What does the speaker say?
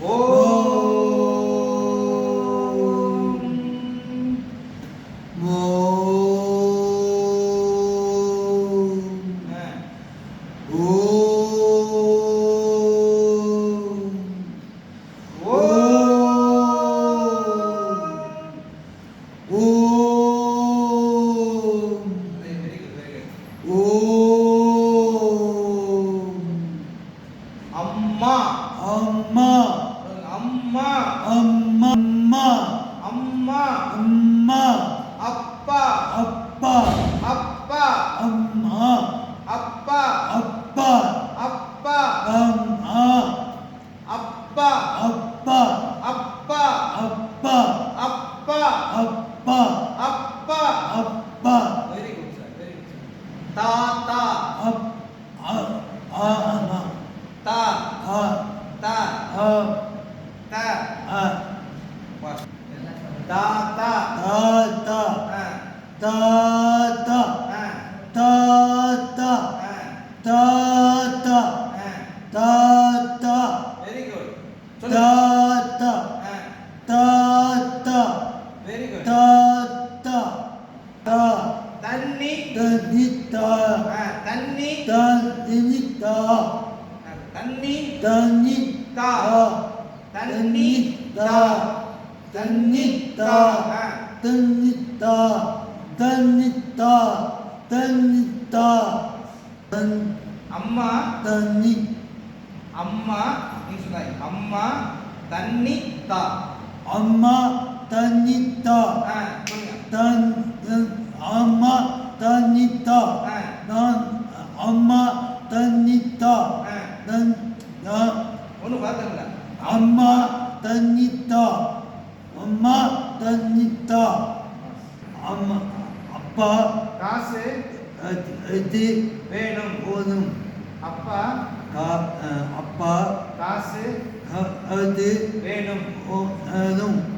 엄마 엄마 அம்மா அம்மா. அம்மா அம்மா அம்மா அப்பா அப்பா அப்பா அம்மா அப்பா அப்பா அப்பா அம்மா அப்பா அப்பா அப்பா அப்பா அப்பா அப்பா அப்பா அப்பா very good sir very good தாத்தா அப் அ அ அ தா ta. À. A ta ta ta ta, a ta ta, a ta ta, a ta ta, a ta ta, very good. Ta ta, a ta ta, very good. Ta tơ tơ ta, தண்ணி த தண்ணி ta, த தண்ணி தண்ணி ta. தன்னித்தா தன்னித்தா தன்னித்தா தன்னித்தா தன்னித்தா தன் அம்மா தன்னி அம்மா சொன்னாய் அம்மா தன்னித்தா. அம்மா தன்னித்தா தன் அம்மா தன்னித்தா நான் அம்மா தன்னித்தா தன் ஒன்று பார்த்தங்களா அம்மா தன்னித்தா. அம்மா தன்னித்தா. அம்மா அப்பா. காசு. இது வேணும். போதும். அப்பா. அப்பா. காசு. அது. வேணும். அதும்.